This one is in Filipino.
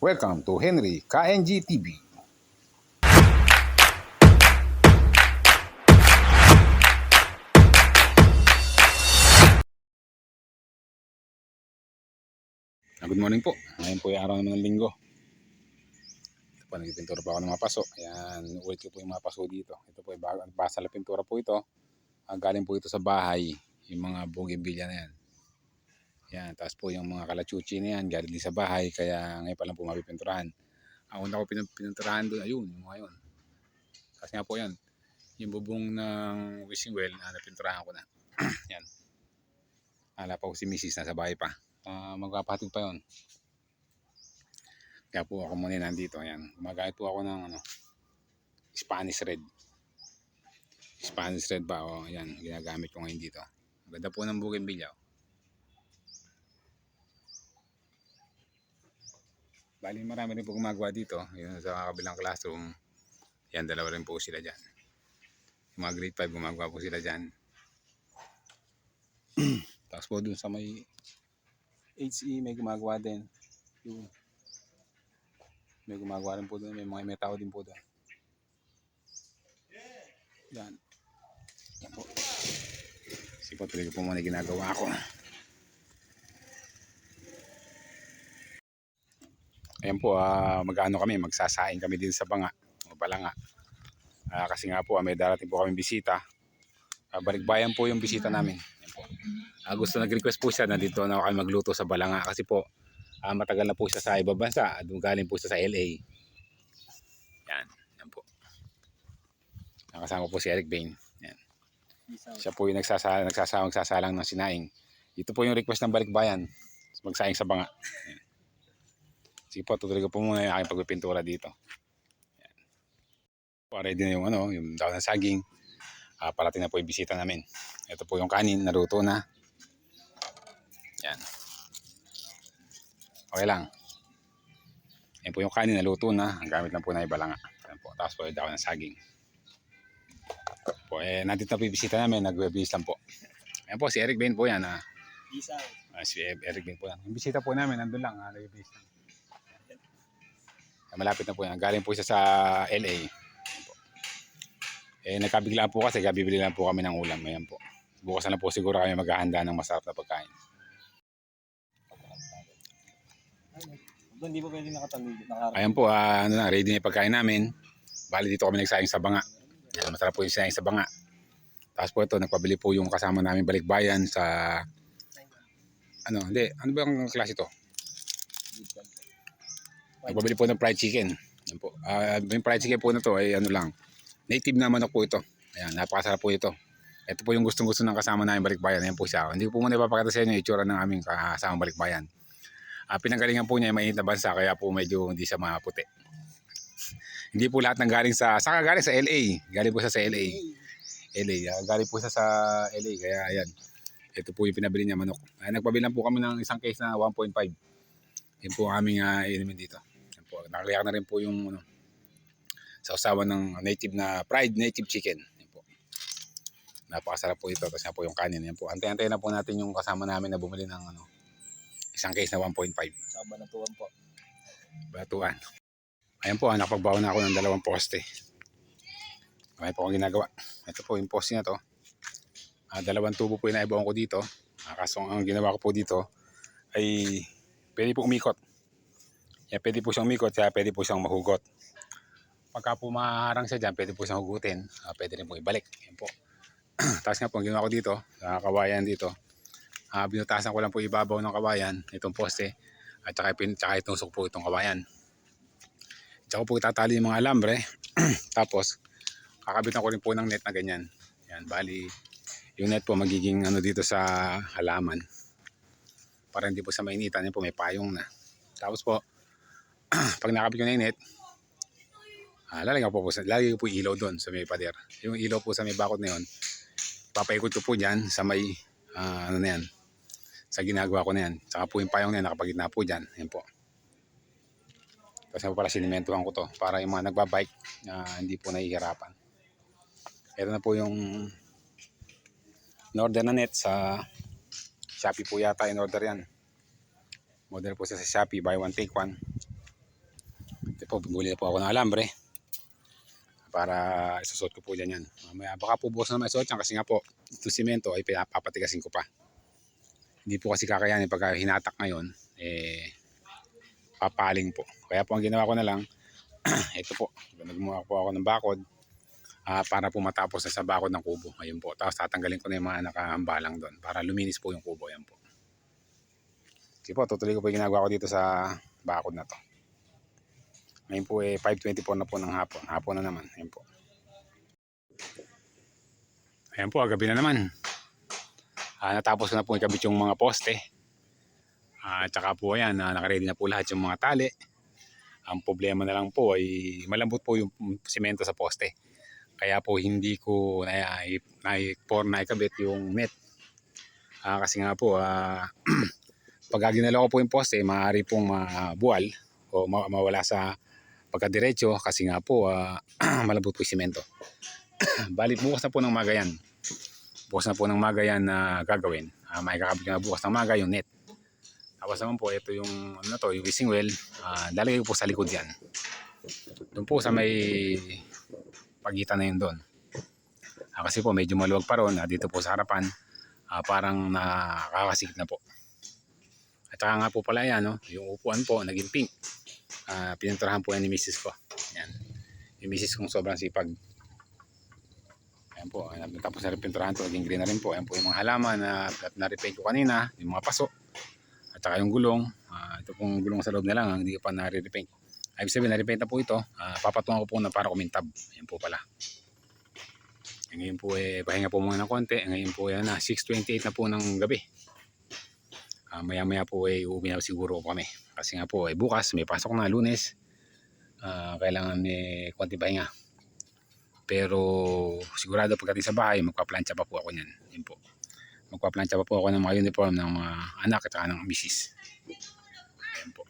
Welcome to Henry KNG TV. Ah, Good morning po. Ngayon po yung araw ng linggo. Ito po, nagpintura pa ako ng mga paso. Ayan, ulit ko po yung mga paso dito. Ito po, yung bago, basa na pintura po ito. Ah, galing po ito sa bahay, yung mga bougainvillea na yan. Yan, tapos po yung mga kalachuchi na yan, galing sa bahay, kaya ngayon pa lang po mapipinturahan. Ang una ko pininturahan doon, ayun, yung mga yun. Tapos nga po yan, yung bubong ng wishing well, na napinturahan ko na. yan. Ala pa po si Mrs. nasa bahay pa. Uh, magpapatid pa yun. Kaya po ako muna nandito. Ayan. Gumagamit po ako ng ano, Spanish Red. Spanish Red ba? O, ayan. Ginagamit ko ngayon dito. Ganda po ng bougainvillea. Bali marami rin po gumagawa dito. Yun sa kabilang classroom. Yan, dalawa rin po sila dyan. Yung mga grade 5 gumagawa po sila dyan. Tapos po dun sa may HE may gumagawa din. Yung may gumagawa rin po doon. May mga may din po doon. Yan. Yan po. Tuloy ko po muna ginagawa ko. Ayan po, ah, mag-ano kami, magsasaing kami din sa banga. O balanga. Ah, kasi nga po, ah, may darating po kami bisita. Ah, balikbayan po yung bisita namin. Ayan po. Ah, gusto nag-request po siya na dito na kami magluto sa balanga kasi po ah, matagal na po siya sa ibang bansa. Galing po siya sa LA. Yan, yan po. Nakasama po si Eric Bain. Yan. Siya po yung nagsasa, nagsasa, nagsasalang ng sinaing. Ito po yung request ng balikbayan. Magsaing sa banga. Yan. Sige po, tutuloy ko po muna yung aking pagpipintura dito. Yan. Po, ready na yung ano, yung daw ng saging. Ah, parating na po yung bisita namin. Ito po yung kanin, naruto na. Yan. Okay lang. Yan po yung kanin, naluto na. Ang gamit lang po na ibalanga. Yan po. Tapos po yung daw ng saging. Po, eh, nandito na po yung bisita namin. Nag-webis lang po. Yan po, si Eric Bain po yan. Ah. Isa. Ah, si Eric Bain po yan. Yung bisita po namin, nandun lang. Ah, nag-webis lang. Malapit na po yan. Galing po siya sa LA. Po. Eh, nagkabiglaan po kasi, bibili lang po kami ng ulam. Ayan po. Bukas na po siguro kami maghahanda ng masarap na pagkain. Doon pwede? Nakaharap. Ayan po, ah, ano na, ready na yung pagkain namin. Bali dito kami nagsayang sa banga. Yan, masarap po yung sayang sa banga. Tapos po ito, nagpabili po yung kasama namin balikbayan sa... Ano, hindi, ano ba ang klase ito? Nagpabili po ng fried chicken. Yan po. Ah, yung fried chicken po na to ay ano lang, native na manok po ito. Ayan, napakasarap po ito. Ito po yung gustong gusto ng kasama namin balikbayan. Ayan po siya. Hindi po muna ipapakita sa inyo yung itsura ng aming kasama balikbayan. Ah, pinanggalingan po niya ay mainit na bansa kaya po medyo hindi siya maputi. hindi po lahat ng galing sa saka galing sa LA. Galing po siya sa LA. LA. ah, galing po siya sa LA kaya ayan. Ito po yung pinabili niya manok. Ay, nagpabilang po kami ng isang case na 1.5. Yan po ang aming uh, inumin dito. Po. Nakaliyak na rin po yung ano, sa usawan ng native na fried native chicken. Yan po. Napakasarap po ito. Tapos yan po yung kanin. Yan po. Antay-antay na po natin yung kasama namin na bumili ng ano, isang case na 1.5 Sa banatuan po. batuan. Ayan po, ah, nakapagbawa na ako ng dalawang poste. May po akong ginagawa. Ito po yung poste na to. Ah, dalawang tubo po yung naibawan ko dito. Ah, kaso ang ginawa ko po dito ay pwede po umikot. Yan, pwede po siyang umikot, kaya pwede po siyang mahugot. Pagka po maharang siya dyan, pwede po siyang hugutin. Ah, pwede rin po ibalik. Yan po. Tapos nga po, ang ginawa ko dito, sa kawayan dito, ah, binutasan ko lang po ibabaw ng kawayan, itong poste, at saka, pin, saka itusok po itong kawayan. Tsaka po itatali yung mga alambre. Tapos, kakabitan ko rin po ng net na ganyan. Yan, bali, yung net po magiging ano dito sa halaman. Para hindi po sa mainitan, yan po may payong na. Tapos po, pag nakabit ko na net, ah, lalagyan ko po po sa, lagi ko po ilaw doon sa may pader. Yung ilaw po sa may bakod na yun, papaikot ko po dyan sa may, ah, ano na yan, sa ginagawa ko na yan. Saka po yung payong na yan, nakapagitna po dyan. Yan po. Na po pala sinimentohan ko to para yung mga nagbabike na hindi po nahihirapan. Ito na po yung in-order na net sa Shopee po yata in-order yan. Model po siya sa Shopee, buy one take one. Po, bumuli na po ako ng alambre. Para isusot ko po dyan yan. Mamaya, baka po bukas na may suot yan kasi nga po, ito simento ay papatigasin ko pa. Hindi po kasi kakayanin pagka hinatak ngayon, eh, papaling po. Kaya po ang ginawa ko na lang, ito po, nagmuha po ako ng bakod ah, para po matapos na sa bakod ng kubo. Ayun po. Tapos tatanggalin ko na yung mga nakahambalang doon para luminis po yung kubo. Ayan po. Sige po, tutuloy ko po yung ginagawa ko dito sa bakod na to. Ngayon po eh 5.24 na po ng hapon. Hapon na naman. Ayan po. Ayan po, gabi na naman. Ah, natapos na po ikabit yung mga poste. Ah, at saka po ayan, ah, nakaready na po lahat yung mga tali. Ang problema na lang po ay malambot po yung simento sa poste. Kaya po hindi ko na, na, na ikabit yung net. Ah, kasi nga po, ah, pag ginalaw ko po yung poste, maaari pong mabuwal o ma- mawala sa pagkadiretso kasi nga po ah, malambot po yung simento. Bali bukas na po ng maga yan. Bukas na po ng maga yan na gagawin. Uh, may kakabit na bukas ng maga yung net. Tapos naman po, ito yung ano na to, yung fishing well. ah lalagay po sa likod yan. Doon po sa may pagitan na yun doon. Ah, kasi po medyo maluwag pa ron. ah, dito po sa harapan, ah, parang nakakasikip na po. At saka nga po pala yan, no? yung upuan po, naging pink. Ah, pininturahan po yan ni Mrs. ko. Yan. Yung Mrs. kong sobrang sipag. Ayan po, tapos na rin pinturahan to, naging green na rin po. Ayan po yung mga halaman na, na na-repaint ko kanina, yung mga paso. At saka yung gulong, ah, ito pong gulong sa loob na lang, ah, hindi pa na-repaint. Ibig sabihin, na-repaint na po ito. Ah, papatungan ko po na para kumintab. Ayan po pala. Ngayon po eh, pahinga po muna ng konti. Ngayon po yan na, 6.28 na po ng gabi. Ah, maya maya po eh, uuwi na siguro kami. Kasi nga po eh, bukas may pasok na lunes. Ah, kailangan eh, konti pahinga. Pero sigurado pagdating sa bahay, magpaplantsa pa po ako niyan. Yun po. Magpaplantsa pa po ako ng mga uniform ng mga anak at ng misis. Ayan po.